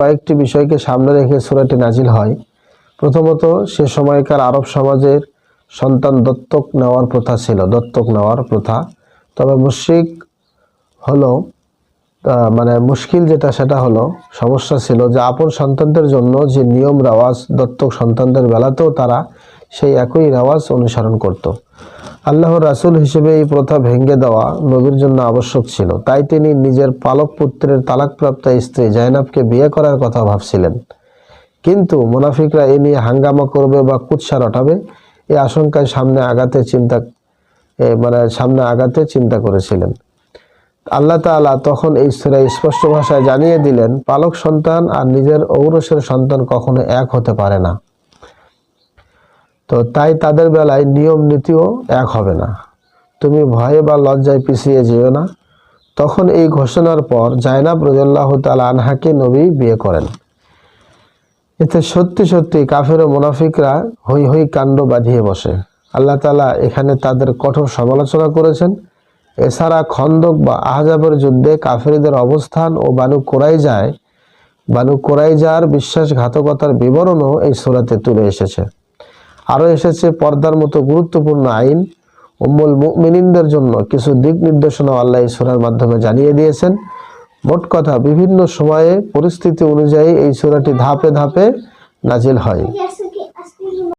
কয়েকটি বিষয়কে সামনে রেখে সুরাটি নাজিল হয়। প্রথমত, সে সময়কার আরব সমাজের সন্তান দত্তক নেওয়ার প্রথা ছিল, দত্তক নেওয়ার প্রথা। তবে মুশরিক হলো মানে মুশকিল যেটা সেটা হলো, সমস্যা ছিল যে আপন সন্তানদের জন্য যে নিয়ম রেওয়াজ দত্তক সন্তানদের বেলাতেও তারা সেই একই রেওয়াজ অনুসরণ করত। আল্লাহর রাসুল হিসেবে এই প্রথা ভেঙে দেওয়া নবীর জন্য আবশ্যক ছিল। তাই তিনি নিজের পালক পুত্রের তালাকপ্রাপ্ত স্ত্রী জাইনাবকে বিয়ে করার কথা ভাবছিলেন। কিন্তু মুনাফিকরা এ নিয়ে হাঙ্গামা করবে বা কুৎসা রটাবে এই আশঙ্কায় সামনে আগাতে চিন্তা মানে সামনে আগাতে চিন্তা করেছিলেন। আল্লাহ তাআলা তখন এই সূরায় স্পষ্ট ভাষায় জানিয়ে দিলেন, পালক সন্তান আর নিজের ঔরসের সন্তান কখনো এক হতে পারে না। তো তাই তাদের বেলায় নিয়ম নীতিও এক হবে না। তুমি ভয়ে বা লজ্জায় পিছিয়ে যেও না। তখন এই ঘোষণার পর জায়নাব রাদিয়াল্লাহু তাআলা আনহাকে নবী বিয়ে করেন। এতে সত্যি সত্যি কাফের ও মুনাফিকরা হই হই কাণ্ড বাঁধিয়ে বসে। আল্লাহ তালা এখানে তাদের কঠোর সমালোচনা করেছেন। এছাড়া খন্দক বা আহজাবের যুদ্ধে কাফেরদের অবস্থান ও বানু কোরাইজায় বানু কোরাইজার বিশ্বাসঘাতকতার বিবরণও এই সূরাতে তুলে এসেছে। আরও এসেছে পর্দার মতো গুরুত্বপূর্ণ আইন। উম্মুল মুমিনিনদের জন্য কিছু দিক নির্দেশনা আল্লাহ সূরার মাধ্যমে জানিয়ে দিয়েছেন। মোট কথা, বিভিন্ন সময়ে পরিস্থিতি অনুযায়ী এই সুরাটি ধাপে ধাপে নাজিল হয়।